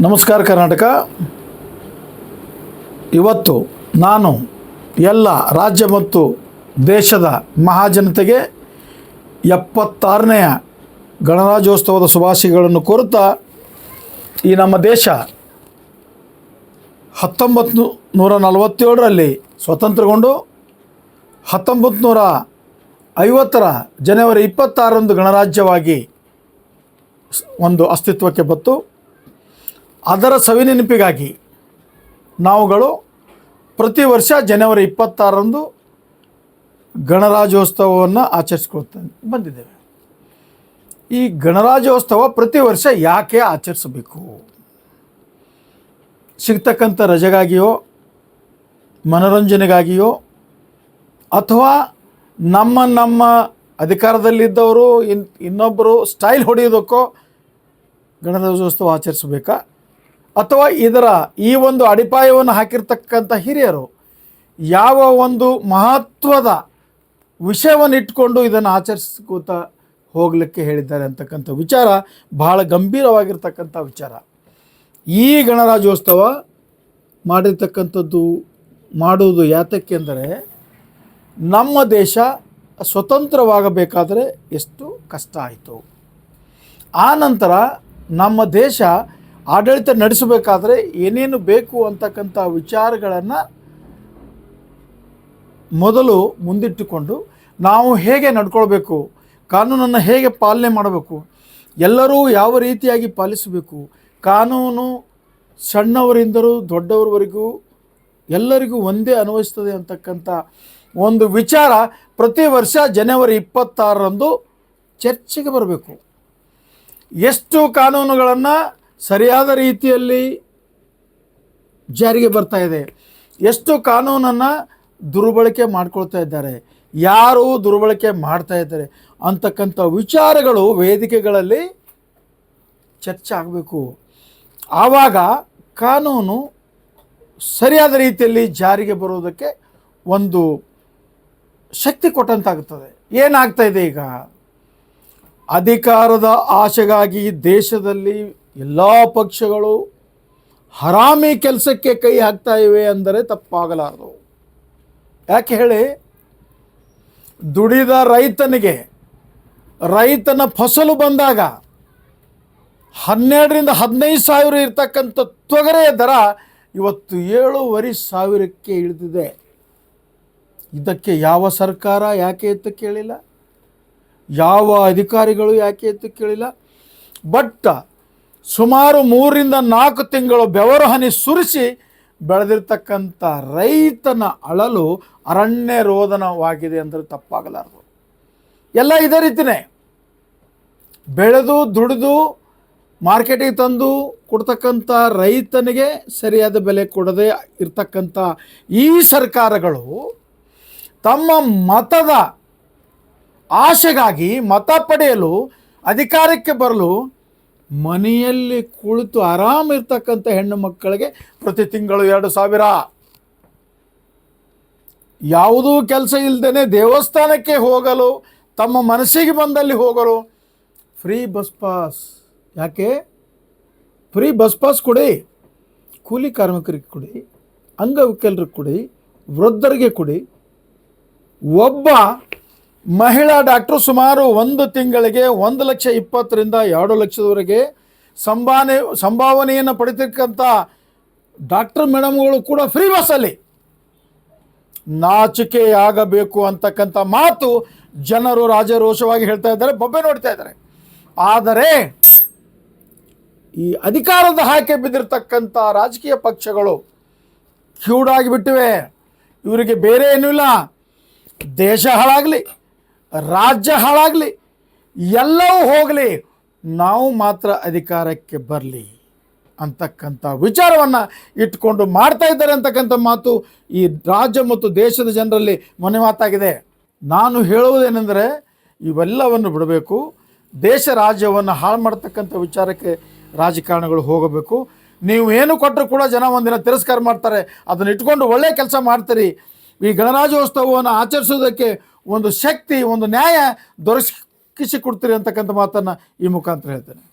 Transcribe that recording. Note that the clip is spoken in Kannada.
ನಮಸ್ಕಾರ ಕರ್ನಾಟಕ. ಇವತ್ತು ನಾನು ಎಲ್ಲ ರಾಜ್ಯ ಮತ್ತು ದೇಶದ ಮಹಾಜನತೆಗೆ ಎಪ್ಪತ್ತಾರನೆಯ ಗಣರಾಜ್ಯೋತ್ಸವದ ಶುಭಾಶಯಗಳನ್ನು ಕೋರುತ್ತಾ ಈ ನಮ್ಮ ದೇಶ ಹತ್ತೊಂಬತ್ತು ನೂರ ನಲವತ್ತೇಳರಲ್ಲಿ ಸ್ವತಂತ್ರಗೊಂಡು ಹತ್ತೊಂಬತ್ತು ನೂರ ಐವತ್ತರ ಜನವರಿ ಇಪ್ಪತ್ತಾರರಂದು ಗಣರಾಜ್ಯವಾಗಿ ಒಂದು ಅಸ್ತಿತ್ವಕ್ಕೆ ಬಂತು. ಅದರ ಸವಿನೆನಪಿಗಾಗಿ ನಾವುಗಳು ಪ್ರತಿ ವರ್ಷ ಜನವರಿ ಇಪ್ಪತ್ತಾರರಂದು ಗಣರಾಜ್ಯೋತ್ಸವವನ್ನು ಆಚರಿಸ್ಕೊಳ್ತಾ ಬಂದಿದ್ದೇವೆ. ಈ ಗಣರಾಜ್ಯೋತ್ಸವ ಪ್ರತಿ ವರ್ಷ ಯಾಕೆ ಆಚರಿಸಬೇಕು? ಸಿಗ್ತಕ್ಕಂಥ ರಜೆಗಾಗಿಯೋ, ಮನೋರಂಜನೆಗಾಗಿಯೋ, ಅಥವಾ ನಮ್ಮ ನಮ್ಮ ಅಧಿಕಾರದಲ್ಲಿದ್ದವರು, ಇನ್, ಇನ್ನೊಬ್ಬರು ಸ್ಟೈಲ್ ಹೊಡೆಯೋದಕ್ಕೋ ಗಣರಾಜ್ಯೋತ್ಸವ ಆಚರಿಸಬೇಕಾ? ಅಥವಾ ಇದರ ಈ ಒಂದು ಅಡಿಪಾಯವನ್ನು ಹಾಕಿರ್ತಕ್ಕಂಥ ಹಿರಿಯರು ಯಾವ ಒಂದು ಮಹತ್ವದ ವಿಷಯವನ್ನು ಇಟ್ಕೊಂಡು ಇದನ್ನು ಆಚರಿಸ್ಕೋತ ಹೋಗಲಿಕ್ಕೆ ಹೇಳಿದ್ದಾರೆ ಅಂತಕ್ಕಂಥ ವಿಚಾರ ಬಹಳ ಗಂಭೀರವಾಗಿರ್ತಕ್ಕಂಥ ವಿಚಾರ. ಈ ಗಣರಾಜ್ಯೋತ್ಸವ ಮಾಡಿರ್ತಕ್ಕಂಥದ್ದು, ಮಾಡುವುದು ಯಾತಕ್ಕೆಂದರೆ ನಮ್ಮ ದೇಶ ಸ್ವತಂತ್ರವಾಗಬೇಕಾದರೆ ಎಷ್ಟು ಕಷ್ಟ ಆಯಿತು. ಆ ನಂತರ ನಮ್ಮ ದೇಶ ಆಡಳಿತ ನಡೆಸಬೇಕಾದ್ರೆ ಏನೇನು ಬೇಕು ಅಂತಕ್ಕಂಥ ವಿಚಾರಗಳನ್ನು ಮೊದಲು ಮುಂದಿಟ್ಟುಕೊಂಡು ನಾವು ಹೇಗೆ ನಡ್ಕೊಳ್ಬೇಕು, ಕಾನೂನನ್ನು ಹೇಗೆ ಪಾಲನೆ ಮಾಡಬೇಕು, ಎಲ್ಲರೂ ಯಾವ ರೀತಿಯಾಗಿ ಪಾಲಿಸಬೇಕು, ಕಾನೂನು ಸಣ್ಣವರಿಂದಲೂ ದೊಡ್ಡವರವರೆಗೂ ಎಲ್ಲರಿಗೂ ಒಂದೇ ಅನ್ವಯಿಸ್ತದೆ ಅಂತಕ್ಕಂಥ ಒಂದು ವಿಚಾರ ಪ್ರತಿ ವರ್ಷ ಜನವರಿ ಇಪ್ಪತ್ತಾರರಂದು ಚರ್ಚೆಗೆ ಬರಬೇಕು. ಎಷ್ಟು ಕಾನೂನುಗಳನ್ನು ಸರಿಯಾದ ರೀತಿಯಲ್ಲಿ ಜಾರಿಗೆ ಬರ್ತಾ ಇದೆ. ಎಷ್ಟು ಕಾನೂನನ್ನು ದುರ್ಬಳಕೆ ಮಾಡ್ಕೊಳ್ತಾ ಇದ್ದಾರೆ. ಯಾರು ದುರ್ಬಳಕೆ ಮಾಡ್ತಾ ಇದ್ದಾರೆ ಅಂತಕ್ಕಂಥ ವಿಚಾರಗಳು ವೇದಿಕೆಗಳಲ್ಲಿ ಚರ್ಚೆ ಆಗಬೇಕು. ಆವಾಗ ಕಾನೂನು ಸರಿಯಾದ ರೀತಿಯಲ್ಲಿ ಜಾರಿಗೆ ಬರೋದಕ್ಕೆ ಒಂದು ಶಕ್ತಿ ಕೊಟ್ಟಂತಾಗುತ್ತದೆ. ಏನಾಗ್ತಾ ಇದೆ ಈಗ? ಅಧಿಕಾರದ ಆಶೆಗಾಗಿ ದೇಶದಲ್ಲಿ ಎಲ್ಲ ಪಕ್ಷಗಳು ಹರಾಮಿ ಕೆಲಸಕ್ಕೆ ಕೈ ಹಾಕ್ತಾ ಇವೆ ಅಂದರೆ ತಪ್ಪಾಗಲಾರದು. ಯಾಕೆ ಹೇಳಿ? ದುಡಿದ ರೈತನಿಗೆ, ರೈತನ ಫಸಲು ಬಂದಾಗ ಹನ್ನೆರಡರಿಂದ ಹದಿನೈದು ಸಾವಿರ ಇರ್ತಕ್ಕಂಥ ತೊಗರೆಯ ದರ ಇವತ್ತು ಏಳೂವರೆ ಸಾವಿರಕ್ಕೆ ಇಳಿದಿದೆ. ಇದಕ್ಕೆ ಯಾವ ಸರ್ಕಾರ ಯಾಕೆ ಎತ್ತು ಕೇಳಿಲ್ಲ? ಯಾವ ಅಧಿಕಾರಿಗಳು ಯಾಕೆ ಎತ್ತು ಕೇಳಿಲ್ಲ? ಬಟ್ ಸುಮಾರು ಮೂರರಿಂದ ನಾಲ್ಕು ತಿಂಗಳು ಬೆವರು ಹನಿ ಸುರಿಸಿ ಬೆಳೆದಿರ್ತಕ್ಕಂಥ ರೈತನ ಅಳಲು ಅರಣ್ಯ ರೋದನವಾಗಿದೆ ಅಂದರೆ ತಪ್ಪಾಗಲಾರದು. ಎಲ್ಲ ಇದೇ ರೀತಿಯೇ ಬೆಳೆದು, ದುಡಿದು, ಮಾರ್ಕೆಟಿಗೆ ತಂದು ಕೊಡ್ತಕ್ಕಂಥ ರೈತನಿಗೆ ಸರಿಯಾದ ಬೆಲೆ ಕೊಡದೆ ಇರ್ತಕ್ಕಂಥ ಈ ಸರ್ಕಾರಗಳು ತಮ್ಮ ಮತದ ಆಶೆಗಾಗಿ ಮತ ಪಡೆಯಲು, ಅಧಿಕಾರಕ್ಕೆ ಬರಲು ಮನೆಯಲ್ಲಿ ಕುಳಿತು ಆರಾಮ ಇರ್ತಕ್ಕಂಥ ಹೆಣ್ಣು ಮಕ್ಕಳಿಗೆ ಪ್ರತಿ ತಿಂಗಳು ಎರಡು ಸಾವಿರ. ಯಾವುದೂ ಕೆಲಸ ಇಲ್ಲದೇ ದೇವಸ್ಥಾನಕ್ಕೆ ಹೋಗಲು, ತಮ್ಮ ಮನಸ್ಸಿಗೆ ಬಂದಲ್ಲಿ ಹೋಗಲು. Free bus pass. ಯಾಕೆ? ಫ್ರೀ ಬಸ್ ಪಾಸ್ ಕೊಡಿ. ಕೂಲಿ ಕಾರ್ಮಿಕರಿಗೆ ಕೊಡಿ. ಅಂಗವಿಕಲರಿಗೆ ಕೊಡಿ. ವೃದ್ಧರಿಗೆ ಕೊಡಿ. ಒಬ್ಬ ಮಹಿಳಾ ಡಾಕ್ಟ್ರು ಸುಮಾರು ಒಂದು ತಿಂಗಳಿಗೆ ಒಂದು ಲಕ್ಷ ಇಪ್ಪತ್ತರಿಂದ ಎರಡು ಲಕ್ಷದವರೆಗೆ ಸಂಭಾವನೆ ಸಂಭಾವನೆಯನ್ನು ಪಡೆತಕ್ಕಂಥ ಡಾಕ್ಟರ್ ಮೇಡಮ್ಗಳು ಕೂಡ ಫ್ರೀ ಬಸ್ಸಲ್ಲಿ ನಾಚಿಕೆಯಾಗಬೇಕು ಅಂತಕ್ಕಂಥ ಮಾತು ಜನರು ರಾಜರೋಷವಾಗಿ ಹೇಳ್ತಾ ಇದ್ದಾರೆ, ಬೊಬ್ಬೆ ನೋಡ್ತಾ ಇದ್ದಾರೆ. ಆದರೆ ಈ ಅಧಿಕಾರದ ಹಾಕೆ ಬಿದ್ದಿರ್ತಕ್ಕಂಥ ರಾಜಕೀಯ ಪಕ್ಷಗಳು ಕ್ಯೂಡಾಗಿ ಬಿಟ್ಟಿವೆ ಇವರಿಗೆ ಬೇರೆ ಏನೂ ಇಲ್ಲ. ದೇಶ ಹಾಳಾಗಲಿ. ರಾಜ್ಯ ಹಾಳಾಗಲಿ, ಎಲ್ಲವೂ ಹೋಗಲಿ, ನಾವು ಮಾತ್ರ ಅಧಿಕಾರಕ್ಕೆ ಬರಲಿ ಅಂತಕ್ಕಂಥ ವಿಚಾರವನ್ನು ಇಟ್ಕೊಂಡು ಮಾಡ್ತಾ ಇದ್ದಾರೆ ಅಂತಕ್ಕಂಥ ಮಾತು ಈ ರಾಜ್ಯ ಮತ್ತು ದೇಶದ ಜನರಲ್ಲಿ ಮನೆ ಮಾತಾಗಿದೆ. ನಾನು ಹೇಳುವುದೇನೆಂದರೆ, ಇವೆಲ್ಲವನ್ನು ಬಿಡಬೇಕು, ದೇಶ ರಾಜ್ಯವನ್ನು ಹಾಳು ಮಾಡ್ತಕ್ಕಂಥ ವಿಚಾರಕ್ಕೆ ರಾಜಕಾರಣಗಳು ಹೋಗಬೇಕು. ನೀವು ಏನು ಕೊಟ್ಟರು ಕೂಡ ಜನ ಒಂದಿನ ತಿರಸ್ಕಾರ ಮಾಡ್ತಾರೆ, ಅದನ್ನು ಇಟ್ಕೊಂಡು ಒಳ್ಳೆಯ ಕೆಲಸ ಮಾಡ್ತೀರಿ. ಈ ಗಣರಾಜ್ಯೋತ್ಸವವನ್ನು ಆಚರಿಸೋದಕ್ಕೆ ಒಂದು ಶಕ್ತಿ ಒಂದು ನ್ಯಾಯ ದೊರಕಿಸಿ ಕೊಡ್ತೀರಿ ಅಂತಕ್ಕಂಥ ಮಾತನ್ನು ಈ ಮುಖಾಂತರ ಹೇಳ್ತೇನೆ.